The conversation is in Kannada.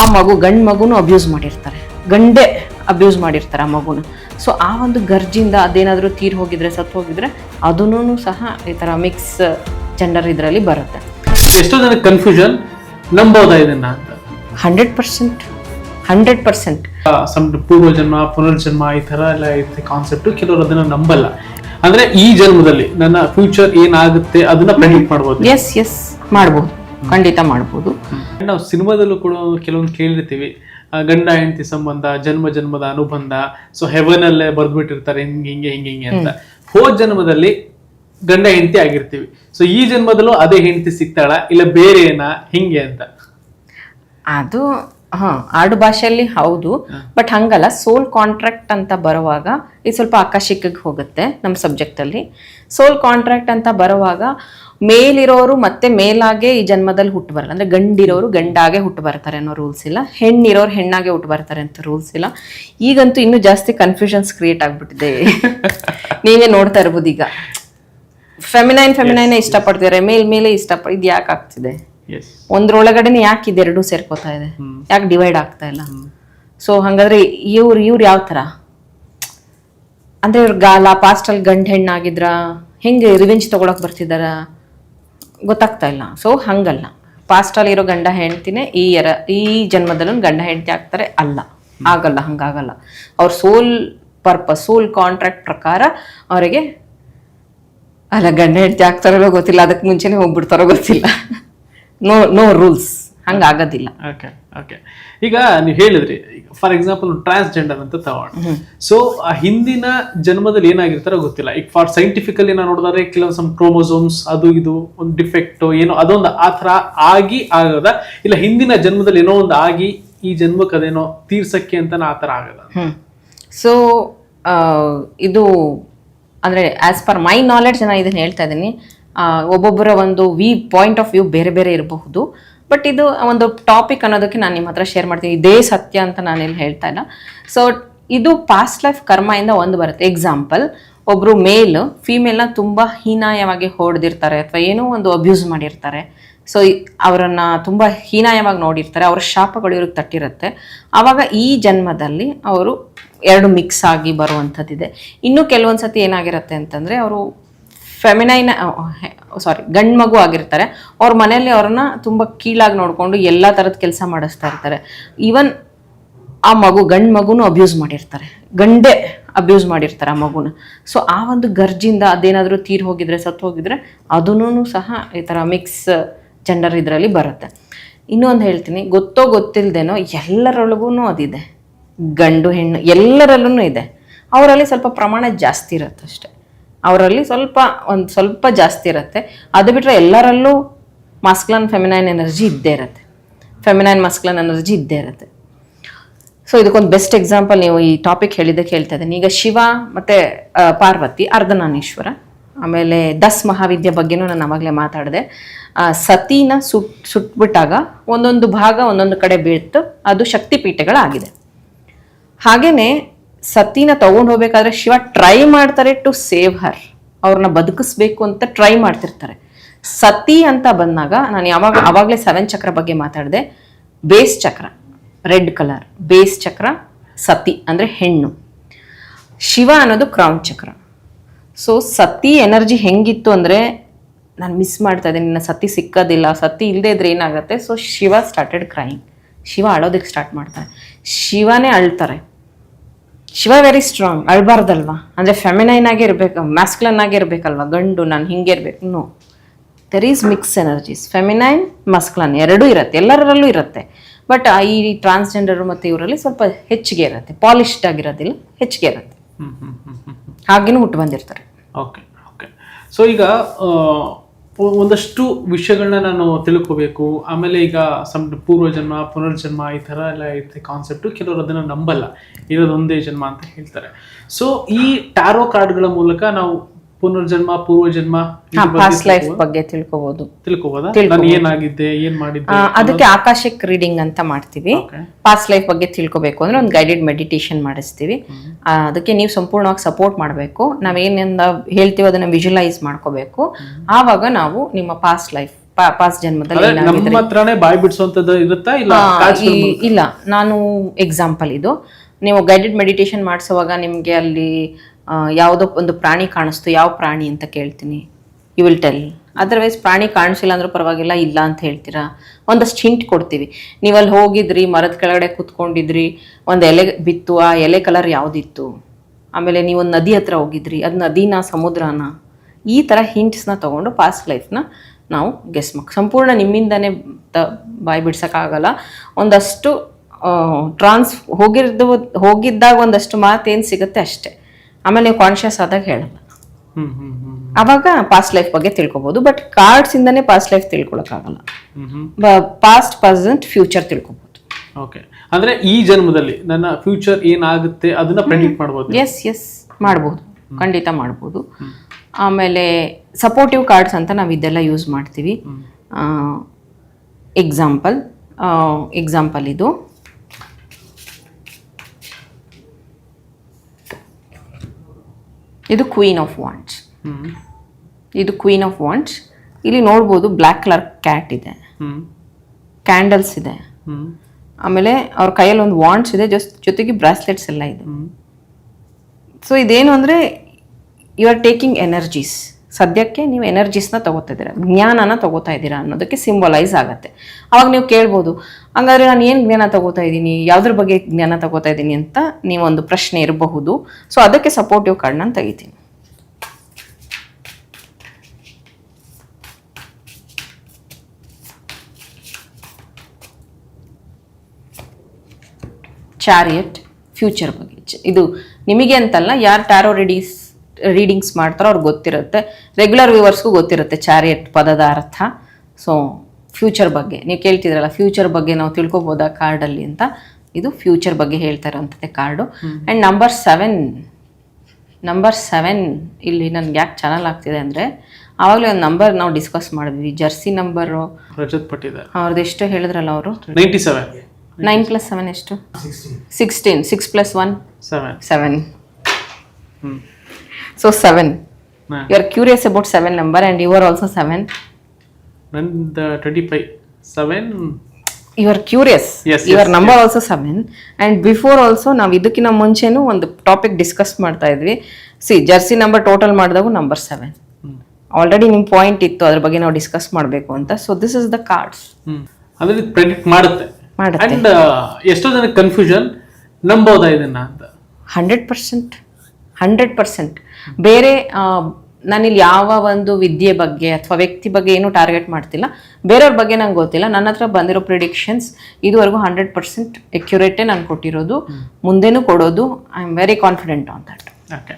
ಆ ಮಗು ಗಂಡು ಮಗುನು ಅಬ್ಯೂಸ್ ಮಾಡಿರ್ತಾರೆ. ಗಂಡೇ ಅಬ್ಯೂಸ್ ಮಾಡಿರ್ತಾರೆ ಆ ಮಗುನ. ಸೊ ಆ ಒಂದು ಗರ್ಜಿಂದ ಅದೇನಾದರೂ ತೀರ್ ಹೋಗಿದ್ರೆ ಸತ್ತು ಹೋಗಿದ್ರೆ ಅದನ್ನೂ ಸಹ ಈ ಥರ ಮಿಕ್ಸ್ ಜೆಂಡರ್ ಇದರಲ್ಲಿ ಬರುತ್ತೆ. ಎಷ್ಟೋ ಜನಕ್ಕೆ ಕನ್ಫ್ಯೂಷನ್ ನಂಬೋದಾ ಇದನ್ನ ಅಂತ? ಹಂಡ್ರೆಡ್ ಪರ್ಸೆಂಟ್ ಹಂಡ್ರೆಡ್ ಪರ್ಸೆಂಟ್ ಸಮ್ ಪೂರ್ವ ಜನ್ಮ ಪುನರ್ಜನ್ಮ ಈ ಥರ ಎಲ್ಲ ಇರುತ್ತೆ ಕಾನ್ಸೆಪ್ಟ್ ಕೆಲವರು ಅದನ್ನ ನಂಬಲ್ಲ. ಅಂದ್ರೆ ಈ ಜನ್ಮದಲ್ಲಿ ನನ್ನ ಫ್ಯೂಚರ್ ಏನಾಗುತ್ತೆ ಅದನ್ನ ಪ್ರೆಡಿಕ್ಟ್ ಮಾಡ್ಬೋದು. ಎಸ್ ಎಸ್ ಮಾಡ್ಬೋದು. ಖಂಡಿತ ಮಾಡ್ಬೋದು. ನಾವು ಸಿನಿಮಾದಲ್ಲೂ ಕೂಡ ಕೆಲವೊಂದು ಕೇಳಿರ್ತೀವಿ. ಗಂಡ ಹೆಂಡತಿ ಸಂಬಂಧ ಜನ್ಮ ಜನ್ಮದ ಅನುಬಂಧ. ಸೊ ಹೆವನ್ ಅಲ್ಲೇ ಬರ್ದ್ಬಿಟ್ಟಿರ್ತಾರೆ ಹಿಂಗೆ ಹಿಂಗೆ ಹಿಂಗೆ ಹಿಂಗೆ ಅಂತ. ಹೋದ ಜನ್ಮದಲ್ಲಿ ಗಂಡ ಹೆಂಡತಿ ಆಗಿರ್ತೀವಿ. ಸೊ ಈ ಜನ್ಮದಲ್ಲೂ ಅದೇ ಹೆಂಡತಿ ಸಿಗ್ತಾಳ? ಇಲ್ಲ ಬೇರೆ ಏನಾ ಹಿಂಗೆ ಅಂತ. ಅದು ಹಾ ಆಡು ಭಾಷೆಯಲ್ಲಿ ಹೌದು ಬಟ್ ಹಂಗಲ್ಲ ಸೋಲ್ ಕಾಂಟ್ರಾಕ್ಟ್ ಅಂತ ಬರುವಾಗ ಇದು ಸ್ವಲ್ಪ ಆಕಾಶಿಕ್ಕಿಗೆ ಹೋಗುತ್ತೆ ನಮ್ಮ ಸಬ್ಜೆಕ್ಟಲ್ಲಿ ಸೋಲ್ ಕಾಂಟ್ರಾಕ್ಟ್ ಅಂತ ಬರುವಾಗ ಮೇಲಿರೋರು ಮತ್ತೆ ಮೇಲಾಗೆ ಈ ಜನ್ಮದಲ್ಲಿ ಹುಟ್ಟು ಬರಲ್ಲ. ಅಂದ್ರೆ ಗಂಡಿರೋರು ಗಂಡಾಗೆ ಹುಟ್ಟು ಬರ್ತಾರೆ ಅನ್ನೋ ರೂಲ್ಸ್ ಇಲ್ಲ. ಹೆಣ್ಣಿರೋರು ಹೆಣ್ಣಾಗೆ ಹುಟ್ಟು ಬರ್ತಾರೆ ಅಂತ ರೂಲ್ಸ್ ಇಲ್ಲ. ಈಗಂತೂ ಇನ್ನೂ ಜಾಸ್ತಿ ಕನ್ಫ್ಯೂಷನ್ಸ್ ಕ್ರಿಯೇಟ್ ಆಗ್ಬಿಟ್ಟಿದೆ. ನೀವೇ ನೋಡ್ತಾ ಇರ್ಬೋದು ಈಗ. ಫೆಮಿನೈನ್ ಫೆಮಿನೈನ್ ಇಷ್ಟಪಡ್ತಿದ್ದಾರೆ ಮೇಲ್ ಮೇಲೆ ಇಷ್ಟಪಡ ಇದು ಯಾಕೆ ಆಗ್ತಿದೆ? ಒಂದ್ರೊಳಗಡೆನೆ ಯಾಕೆ ಇದೆರಡು ಸೇರ್ಕೋತಾ ಇದೆ? ಯಾಕೆ ಡಿವೈಡ್ ಆಗ್ತಾ ಇಲ್ಲ? ಸೊ ಹಂಗಾದ್ರೆ ಇವ್ರು ಇವ್ರು ಯಾವ ತರ ಅಂದ್ರೆ ಇವ್ರ ಗಾಲ ಪಾಸ್ಟಲ್ ಗಂಡ ಹೆಣ್ಣಾಗಿದ್ರ? ಹೆಂಗೆ ರಿವೆಂಜ್ ತಗೊಳಕ್ ಬರ್ತಿದಾರ? ಗೊತ್ತಾಗ್ತಾ ಇಲ್ಲ. ಸೊ ಹಂಗಲ್ಲ. ಪಾಸ್ಟಲ್ ಇರೋ ಗಂಡ ಹೆಂಡ್ತಿನೇ ಈ ಎರ ಈ ಜನ್ಮದಲ್ಲೂ ಗಂಡ ಹೆಂಡತಿ ಆಗ್ತಾರೆ ಅಲ್ಲ. ಆಗಲ್ಲ ಹಂಗಾಗಲ್ಲ. ಅವ್ರ ಸೋಲ್ ಪರ್ಪಸ್ ಸೋಲ್ ಕಾಂಟ್ರಾಕ್ಟ್ ಪ್ರಕಾರ ಅವರಿಗೆ ಅಲ್ಲ ಗಂಡ ಹೆಂಡತಿ ಆಗ್ತಾರೋ ಗೊತ್ತಿಲ್ಲ ಅದಕ್ಕೆ ಮುಂಚೆನೆ ಹೋಗ್ಬಿಡ್ತಾರೋ ಗೊತ್ತಿಲ್ಲ. ನೋ ನೋ ರೂಲ್ಸ್ ಹಂಗೆ ಆಗೋದಿಲ್ಲ. ಓಕೆ ಓಕೆ ಈಗ ನೀವು ಹೇಳಿದ್ರಿ ಫಾರ್ ಎಕ್ಸಾಂಪಲ್ ಟ್ರಾನ್ಸ್ಜೆಂಡರ್ ಅಂತ ತಗೊಂಡು ಸೊ ಆ ಹಿಂದಿನ ಜನ್ಮದಲ್ಲಿ ಏನಾಗಿರ್ತಾರೋ ಗೊತ್ತಿಲ್ಲ. ಈಗ ಫಾರ್ ಸೈಂಟಿಫಿಕಲಿ ನಾವು ನೋಡಿದ್ರೆ ಕೆಲವೊಂದು ಸಮ್ ಕ್ರೋಮೋಸೋಮ್ಸ್ ಅದು ಇದು ಒಂದು ಡಿಫೆಕ್ಟ್ ಏನೋ ಅದೊಂದು ಆ ಥರ ಆಗಿ ಆಗೋದ. ಇಲ್ಲ ಹಿಂದಿನ ಜನ್ಮದಲ್ಲಿ ಏನೋ ಒಂದು ಆಗಿ ಈ ಜನ್ಮಕ್ಕೆ ಅದೇನೋ ತೀರ್ಸಕ್ಕೆ ಅಂತ ಆ ಥರ ಆಗದ. ಸೊ ಇದು ಅಂದರೆ ಆ್ಯಸ್ ಪರ್ ಮೈ ನಾಲೆಡ್ಜ್ ನಾನು ಇದನ್ನು ಹೇಳ್ತಾ ಇದ್ದೀನಿ. ಒಬ್ಬೊಬ್ಬರ ಒಂದು ವಿ ಪಾಯಿಂಟ್ ಆಫ್ ವ್ಯೂ ಬೇರೆ ಬೇರೆ ಇರಬಹುದು. ಬಟ್ ಇದು ಒಂದು ಟಾಪಿಕ್ ಅನ್ನೋದಕ್ಕೆ ನಾನು ನಿಮ್ಮ ಹತ್ರ ಶೇರ್ ಮಾಡ್ತೀನಿ. ಇದೇ ಸತ್ಯ ಅಂತ ನಾನೇನು ಹೇಳ್ತಾ ಇಲ್ಲ. ಸೊ ಇದು ಪಾಸ್ಟ್ ಲೈಫ್ ಕರ್ಮದಿಂದ ಒಂದು ಬರುತ್ತೆ. ಎಕ್ಸಾಂಪಲ್ ಒಬ್ರು ಮೇಲ್ ಫೀಮೇಲ್ನ ತುಂಬ ಹೀನಾಯವಾಗಿ ಹೊಡೆದಿರ್ತಾರೆ ಅಥವಾ ಏನೋ ಒಂದು ಅಬ್ಯೂಸ್ ಮಾಡಿರ್ತಾರೆ. ಸೊ ಅವರನ್ನ ತುಂಬ ಹೀನಾಯವಾಗಿ ನೋಡಿರ್ತಾರೆ. ಅವರ ಶಾಪಗಳು ಇವ್ರಿಗೆ ತಟ್ಟಿರುತ್ತೆ. ಆವಾಗ ಈ ಜನ್ಮದಲ್ಲಿ ಅವರು ಎರಡು ಮಿಕ್ಸ್ ಆಗಿ ಬರುವಂಥದ್ದಿದೆ. ಇನ್ನು ಕೆಲವೊಂದು ಸತಿ ಏನಾಗಿರುತ್ತೆ ಅಂತಂದರೆ, ಅವರು ಫೆಮಿನೈನ್ ಸಾರಿ ಗಂಡು ಮಗು ಆಗಿರ್ತಾರೆ. ಅವ್ರ ಮನೆಯಲ್ಲಿ ಅವ್ರನ್ನ ತುಂಬ ಕೀಳಾಗಿ ನೋಡಿಕೊಂಡು ಎಲ್ಲ ಥರದ ಕೆಲಸ ಮಾಡಿಸ್ತಾ ಇರ್ತಾರೆ. ಈವನ್ ಆ ಮಗು ಗಂಡು ಮಗುನು ಅಬ್ಯೂಸ್ ಮಾಡಿರ್ತಾರೆ. ಗಂಡೇ ಅಬ್ಯೂಸ್ ಮಾಡಿರ್ತಾರೆ ಆ ಮಗುನ. ಸೊ ಆ ಒಂದು ಗರ್ಜಿಂದ ಅದೇನಾದರೂ ತೀರ್ ಹೋಗಿದ್ರೆ, ಸತ್ತು ಹೋಗಿದ್ರೆ, ಅದನ್ನೂ ಸಹ ಈ ಥರ ಮಿಕ್ಸ್ ಜೆಂಡರ್ ಇದರಲ್ಲಿ ಬರುತ್ತೆ. ಇನ್ನೊಂದು ಹೇಳ್ತೀನಿ, ಗೊತ್ತೋ ಗೊತ್ತಿಲ್ಲದೇನೋ ಎಲ್ಲರೊಳಗೂ ಅದಿದೆ. ಗಂಡು, ಹೆಣ್ಣು ಎಲ್ಲರಲ್ಲೂ ಇದೆ. ಅವರಲ್ಲಿ ಸ್ವಲ್ಪ ಪ್ರಮಾಣ ಜಾಸ್ತಿ ಇರುತ್ತೆ ಅಷ್ಟೆ ಅವರಲ್ಲಿ ಸ್ವಲ್ಪ, ಒಂದು ಸ್ವಲ್ಪ ಜಾಸ್ತಿ ಇರುತ್ತೆ. ಅದು ಬಿಟ್ಟರೆ ಎಲ್ಲರಲ್ಲೂ ಮಾಸ್ಕ್ಲನ್ ಫೆಮಿನೈನ್ ಎನರ್ಜಿ ಇದ್ದೇ ಇರುತ್ತೆ. ಫೆಮಿನೈನ್ ಮಾಸ್ಕ್ಲನ್ ಎನರ್ಜಿ ಇದ್ದೇ ಇರುತ್ತೆ. ಸೊ ಇದಕ್ಕೊಂದು ಬೆಸ್ಟ್ ಎಕ್ಸಾಂಪಲ್ ನೀವು ಈ ಟಾಪಿಕ್ ಹೇಳಿದ್ದಕ್ಕೆ ಹೇಳ್ತಾ ಇದ್ದೀನಿ. ಈಗ ಶಿವ ಮತ್ತು ಪಾರ್ವತಿ ಅರ್ಧನಾನೀಶ್ವರ ಆಮೇಲೆ ದಸ್ ಮಹಾವಿದ್ಯೆ ಬಗ್ಗೆನೂ ನಾನು ಆವಾಗಲೇ ಮಾತಾಡಿದೆ. ಸತಿನ ಸುಟ್ ಸುಟ್ಬಿಟ್ಟಾಗ ಒಂದೊಂದು ಭಾಗ ಒಂದೊಂದು ಕಡೆ ಬೀಳ್ತು. ಅದು ಶಕ್ತಿಪೀಠಗಳಾಗಿದೆ. ಹಾಗೇನೆ ಸತಿನ ತಗೊಂಡು ಹೋಗ್ಬೇಕಾದ್ರೆ ಶಿವ ಟ್ರೈ ಮಾಡ್ತಾರೆ ಟು ಸೇವ್ ಹರ್ ಅವ್ರನ್ನ ಬದುಕಿಸ್ಬೇಕು ಅಂತ ಟ್ರೈ ಮಾಡ್ತಿರ್ತಾರೆ. ಸತಿ ಅಂತ ಬಂದಾಗ ನಾನು ಯಾವಾಗ, ಅವಾಗಲೇ ಸೆವೆನ್ ಚಕ್ರ ಬಗ್ಗೆ ಮಾತಾಡಿದೆ. ಬೇಸ್ ಚಕ್ರ, ರೆಡ್ ಕಲರ್ ಬೇಸ್ ಚಕ್ರ, ಸತಿ ಅಂದರೆ ಹೆಣ್ಣು. ಶಿವ ಅನ್ನೋದು ಕ್ರೌನ್ ಚಕ್ರ. ಸೊ ಸತಿ ಎನರ್ಜಿ ಹೆಂಗಿತ್ತು ಅಂದರೆ ನಾನು ಮಿಸ್ ಮಾಡ್ತಾ ಇದ್ದೀನಿ ನಿನ್ನ ಸತಿ ಸಿಕ್ಕೋದಿಲ್ಲ, ಸತಿ ಇಲ್ಲದೆ ಇದ್ರೆ ಏನಾಗುತ್ತೆ? So Shiva started crying Shiva ಅಳೋದಕ್ಕೆ start ಮಾಡ್ತಾರೆ. ಶಿವನೇ ಅಳ್ತಾರೆ. ಶಿವ ವೆರಿ ಸ್ಟ್ರಾಂಗ್ ಅಳ್ಬಾರ್ದಲ್ವಾ? ಅಂದರೆ ಫೆಮಿನೈನ್ ಆಗಿ ಇರಬೇಕು ಮ್ಯಾಸ್ಕ್ಲನ್ ಆಗಿ ಇರಬೇಕಲ್ವಾ? ಗಂಡು ನಾನು ಹಿಂಗೆ ಇರಬೇಕು. No there is mix energies feminine masculine ಎರಡೂ ಇರುತ್ತೆ ಎಲ್ಲರಲ್ಲೂ ಇರುತ್ತೆ. ಬಟ್ ಈ ಟ್ರಾನ್ಸ್ಜೆಂಡರು ಮತ್ತು ಇವರಲ್ಲಿ ಸ್ವಲ್ಪ ಹೆಚ್ಚಿಗೆ ಇರುತ್ತೆ ಪಾಲಿಶ್ಡ್ ಆಗಿರೋದಿಲ್ಲ ಹೆಚ್ಚಿಗೆ ಇರುತ್ತೆ. ಹಾಗೇನೂ ಹುಟ್ಟು ಬಂದಿರ್ತಾರೆ. ಓಕೆ ಓಕೆ ಸೊ ಈಗ ಒಂದಷ್ಟು ವಿಷಯಗಳನ್ನ ನಾನು ತಿಳ್ಕೋಬೇಕು. ಆಮೇಲೆ ಈಗ ಸಮ್, ಪೂರ್ವಜನ್ಮ, ಪುನರ್ಜನ್ಮ ಈ ಥರ ಎಲ್ಲ ಐತೆ ಕಾನ್ಸೆಪ್ಟು ಕೆಲವರು ಅದನ್ನು ನಂಬಲ್ಲ. ಇರೋದೊಂದೇ ಜನ್ಮ ಅಂತ ಹೇಳ್ತಾರೆ. ಸೊ ಈ ಟ್ಯಾರೋ ಕಾರ್ಡ್ಗಳ ಮೂಲಕ ನಾವು ಪುನರ್ಜನ್ಮ ಪೂರ್ವಜನ್ಮ ಜನ್ಮ ಬಗ್ಗೆ ಪಾಸ್ಟ್ ಲೈಫ್ ಬಗ್ಗೆ ತಿಳ್ಕೋಬಹುದು ತಿಳ್ಕೊಬೋದಾ? ನಾನು ಏನಾಗಿದ್ದೆ ಏನ್ ಮಾಡಿದ್ದೆ ಅದಕ್ಕೆ ಆಕಾಶಕ್ ರೀಡಿಂಗ್ ಅಂತ ಮಾಡ್ತೀವಿ. ಪಾಸ್ಟ್ ಲೈಫ್ ಬಗ್ಗೆ ತಿಳ್ಕೊಬೇಕು ಅಂದ್ರೆ ಒಂದು ಗೈಡೆಡ್ ಮೆಡಿಟೇಷನ್ ಮಾಡಿಸ್ತೀವಿ. ಅದಕ್ಕೆ ನೀವು ಸಂಪೂರ್ಣವಾಗಿ ಸಪೋರ್ಟ್ ಮಾಡಬೇಕು. ನಾವೇನಿಂದ ಹೇಳ್ತೀವಿ ಅದನ್ನ ವಿಜುಲೈಸ್ ಮಾಡ್ಕೋಬೇಕು. ಆವಾಗ ನಾವು ನಿಮ್ಮ ಪಾಸ್ಟ್ ಲೈಫ್ ಪಾಸ್ ಜನ್ಮದಲ್ಲಿ ಬಿಡಿಸುವಂತದ್ದು ಇರುತ್ತಾ ಇಲ್ಲ ಇಲ್ಲ. ನಾನು ಎಕ್ಸಾಂಪಲ್ ಇದು. ನೀವು ಗೈಡೆಡ್ ಮೆಡಿಟೇಷನ್ ಮಾಡಿಸುವಾಗ ನಿಮಗೆ ಅಲ್ಲಿ ಯಾವುದೋ ಒಂದು ಪ್ರಾಣಿ ಕಾಣಿಸ್ತು, ಯಾವ ಪ್ರಾಣಿ ಅಂತ ಕೇಳ್ತೀನಿ. ಯು ವಿಲ್ ಟೆಲ್ ಅದರ್ವೈಸ್ ಪ್ರಾಣಿ ಕಾಣಿಸಿಲ್ಲ ಅಂದ್ರೂ ಪರವಾಗಿಲ್ಲ, ಇಲ್ಲ ಅಂತ ಹೇಳ್ತೀರಾ? ಒಂದಷ್ಟು ಹಿಂಟ್ ಕೊಡ್ತೀವಿ. ನೀವು ಅಲ್ಲಿ ಹೋಗಿದ್ರಿ, ಮರದ ಕೆಳಗಡೆ ಕೂತ್ಕೊಂಡಿದ್ರಿ, ಒಂದು ಎಲೆ ಬಿತ್ತು, ಆ ಎಲೆ ಕಲರ್ ಯಾವುದಿತ್ತು? ಆಮೇಲೆ ನೀವು ಒಂದು ನದಿ ಹತ್ರ ಹೋಗಿದ್ರಿ, ಅದು ನದಿನ, ಸಮುದ್ರನ? ಈ ಥರ ಹಿಂಟ್ಸ್ನ ತೊಗೊಂಡು ಪಾಸ್ಟ್ ಲೈಫ್ನ ನಾವು ಗೆಸ್ ಮಾಕ್ ಸಂಪೂರ್ಣ ನಿಮ್ಮಿಂದನೇ ತ, ಬಾಯಿ ಬಿಡ್ಸೋಕ್ಕಾಗಲ್ಲ ಒಂದಷ್ಟು ಟ್ರಾನ್ಸ್ ಹೋಗಿರ್ದು ಹೋಗಿದ್ದಾಗ ಒಂದಷ್ಟು ಮಾತು ಏನು ಸಿಗುತ್ತೆ ಅಷ್ಟೇ. ಆಮೇಲೆ ನೀವು ಕಾನ್ಶಿಯಸ್ ಆದಾಗ ಹೇಳಲ್ಲ ಅವಾಗ ಪಾಸ್ಟ್ ಲೈಫ್ ಬಗ್ಗೆ ತಿಳ್ಕೊಬೋದು ಬಟ್ ಕಾರ್ಡ್ಸ್ ಇಂದನೇ ಪಾಸ್ಟ್ ಲೈಫ್ ತಿಳ್ಕೊಳಕ್ಕಾಗಲ್ಲ. ಪಾಸ್ಟ್ ಪ್ರೆಸೆಂಟ್ ಫ್ಯೂಚರ್ ತಿಳ್ಕೊಬಹುದು ಓಕೆ ಅಂದ್ರೆ ಈ ಜನ್ಮದಲ್ಲಿ ನನ್ನ ಫ್ಯೂಚರ್ ಏನಾಗುತ್ತೆ ಅದನ್ನ ಪ್ರೆಡಿಕ್ಟ್ ಮಾಡ್ಬೋದು ಎಸ್ ಎಸ್ ಮಾಡ್ಬೋದು. ಖಂಡಿತ ಮಾಡ್ಬೋದು. ಆಮೇಲೆ ಸಪೋರ್ಟಿವ್ ಕಾರ್ಡ್ಸ್ ಅಂತ ನಾವು ಇದೆಲ್ಲ ಯೂಸ್ ಮಾಡ್ತೀವಿ. ಎಕ್ಸಾಂಪಲ್ ಎಕ್ಸಾಂಪಲ್ ಇದು. ಇದು ಕ್ವೀನ್ ಆಫ್ ವಾಂಟ್ಸ್ ಇದು ಕ್ವೀನ್ ಆಫ್ ವಾಂಟ್ಸ್ ಇಲ್ಲಿ ನೋಡ್ಬೋದು ಬ್ಲ್ಯಾಕ್ ಕಲರ್ ಕ್ಯಾಟ್ ಇದೆ. ಕ್ಯಾಂಡಲ್ಸ್ ಇದೆ. ಆಮೇಲೆ ಅವ್ರ ಕೈಯಲ್ಲಿ ಒಂದು ವಾಂಟ್ಸ್ ಇದೆ ಜಸ್ಟ್ ಜೊತೆಗೆ ಬ್ರಾಸ್ಲೆಟ್ಸ್ ಎಲ್ಲ ಇದೆ. ಸೊ ಇದೇನು ಅಂದರೆ ಯು ಆರ್ ಟೇಕಿಂಗ್ ಎನರ್ಜೀಸ್ ಸದ್ಯಕ್ಕೆ ನೀವು ಎನರ್ಜೀಸ್ನ ತಗೋತಾ ಇದ್ದೀರಾ, ಜ್ಞಾನನ ತಗೋತಾ ಇದ್ದೀರಾ ಅನ್ನೋದಕ್ಕೆ ಸಿಂಬಲೈಸ್ ಆಗುತ್ತೆ. ಅವಾಗ ನೀವು ಕೇಳ್ಬೋದು, ಹಂಗಾದ್ರೆ ನಾನು ಏನು ಜ್ಞಾನ ತಗೋತಾ ಇದ್ದೀನಿ, ಯಾವುದ್ರ ಬಗ್ಗೆ ಜ್ಞಾನ ತಗೋತಾ ಇದ್ದೀನಿ ಅಂತ ನೀವೊಂದು ಪ್ರಶ್ನೆ ಇರಬಹುದು. ಸೊ ಅದಕ್ಕೆ ಸಪೋರ್ಟಿವ್ ಕಾರ್ಡ್ ನಾನು ತೆಗಿತೀನಿ. ಚಾರಿಯಟ್ ಫ್ಯೂಚರ್ ಬಗ್ಗೆ. ಇದು ನಿಮಗೆ ಅಂತಲ್ಲ, ಯಾರು ಟ್ಯಾರೋ ರೀಡಿಂಗ್ಸ್ ರೀಡಿಂಗ್ಸ್ ಮಾಡ್ತಾರೋ ಅವ್ರಿಗೆ ಗೊತ್ತಿರುತ್ತೆ. ರೆಗ್ಯುಲರ್ ವ್ಯೂವರ್ಸ್ಗೂ ಗೊತ್ತಿರುತ್ತೆ ಚಾರಿಯಟ್ ಪದದ ಅರ್ಥ. ಸೊ ಫ್ಯೂಚರ್ ಬಗ್ಗೆ. ನೀವು ಕೇಳ್ತಿದ್ರಲ್ಲ ಫ್ಯೂಚರ್ ಬಗ್ಗೆ ನಾವು ತಿಳ್ಕೊಬೋದಾ ಕಾರ್ಡಲ್ಲಿ ಅಂತ? ಇದು ಫ್ಯೂಚರ್ ಬಗ್ಗೆ ಹೇಳ್ತಾ ಇರೋವಂಥದ್ದೇ card. And number seven number seven ಇಲ್ಲಿ ನನ್ಗೆ ಯಾಕೆ ಚಾನಲ್ ಆಗ್ತಿದೆ ಅಂದರೆ ಆವಾಗಲೇ ಒಂದು ನಂಬರ್ ನಾವು ಡಿಸ್ಕಸ್ ಮಾಡಿದ್ವಿ ಜರ್ಸಿ ನಂಬರು ರಜತ್ ಪಟ್ಟಿದ್ದಾರೆ ಅವ್ರದ್ದು ಎಷ್ಟು ಹೇಳಿದ್ರಲ್ಲ ಅವರು? Ninety seven nine plus seven ಎಷ್ಟು sixteen six plus one seven seven so seven. You are curious about seven number and you are also seven ನಂದು twenty five seven you are curious Yes, your yes, number also seven and before also ನಾವು ಇದಕ್ಕಿಂತ ಮುಂಚೆನೂ ಒಂದು ಟಾಪಿಕ್ ಡಿಸ್ಕಸ್ ಮಾಡ್ತಾ ಇದ್ವಿ. ಸಿ ಜರ್ಸಿ ನಂಬರ್ ಟೋಟಲ್ ಮಾಡಿದಾಗ ನಂಬರ್ ಸೆವೆನ್ ಆಲ್ರೆಡಿ ನಿಮ್ಮ ಪಾಯಿಂಟ್ ಇತ್ತು ಅದ್ರ ಬಗ್ಗೆ ನಾವು ಡಿಸ್ಕಸ್ ಮಾಡಬೇಕು ಅಂತ. So this is the cards hmm. ಅಂದ್ರೆ ಪ್ರೆಡಿಕ್ಟ್ ಮಾಡುತ್ತೆ. ಮಾಡುತ್ತೆ. ಅಂಡ್ ಎಷ್ಟೋ ಜನಕ್ಕೆ ಕನ್ಫ್ಯೂಷನ್ ನಂಬೋದಾ ಇದನ್ನ ಅಂತ? Hundred percent hundred percent. ಬೇರೆ ನಾನಿಲ್ಲಿ ಯಾವ ಒಂದು ವಿದ್ಯೆ ಬಗ್ಗೆ ಅಥವಾ ವ್ಯಕ್ತಿ ಬಗ್ಗೆ ಏನು ಟಾರ್ಗೆಟ್ ಮಾಡ್ತಿಲ್ಲ. ಬೇರೆಯವ್ರ ಬಗ್ಗೆ ನಂಗೆ ಗೊತ್ತಿಲ್ಲ. ನನ್ನ ಹತ್ರ ಬಂದಿರೋ ಪ್ರಿಡಿಕ್ಷನ್ಸ್ ಇದುವರೆಗೂ ಹಂಡ್ರೆಡ್ ಪರ್ಸೆಂಟ್ ಎಕ್ಯುರೇಟೇ ನಾನು ಕೊಟ್ಟಿರೋದು. ಮುಂದೆನೂ ಕೊಡೋದು. I am very confident on that. Okay.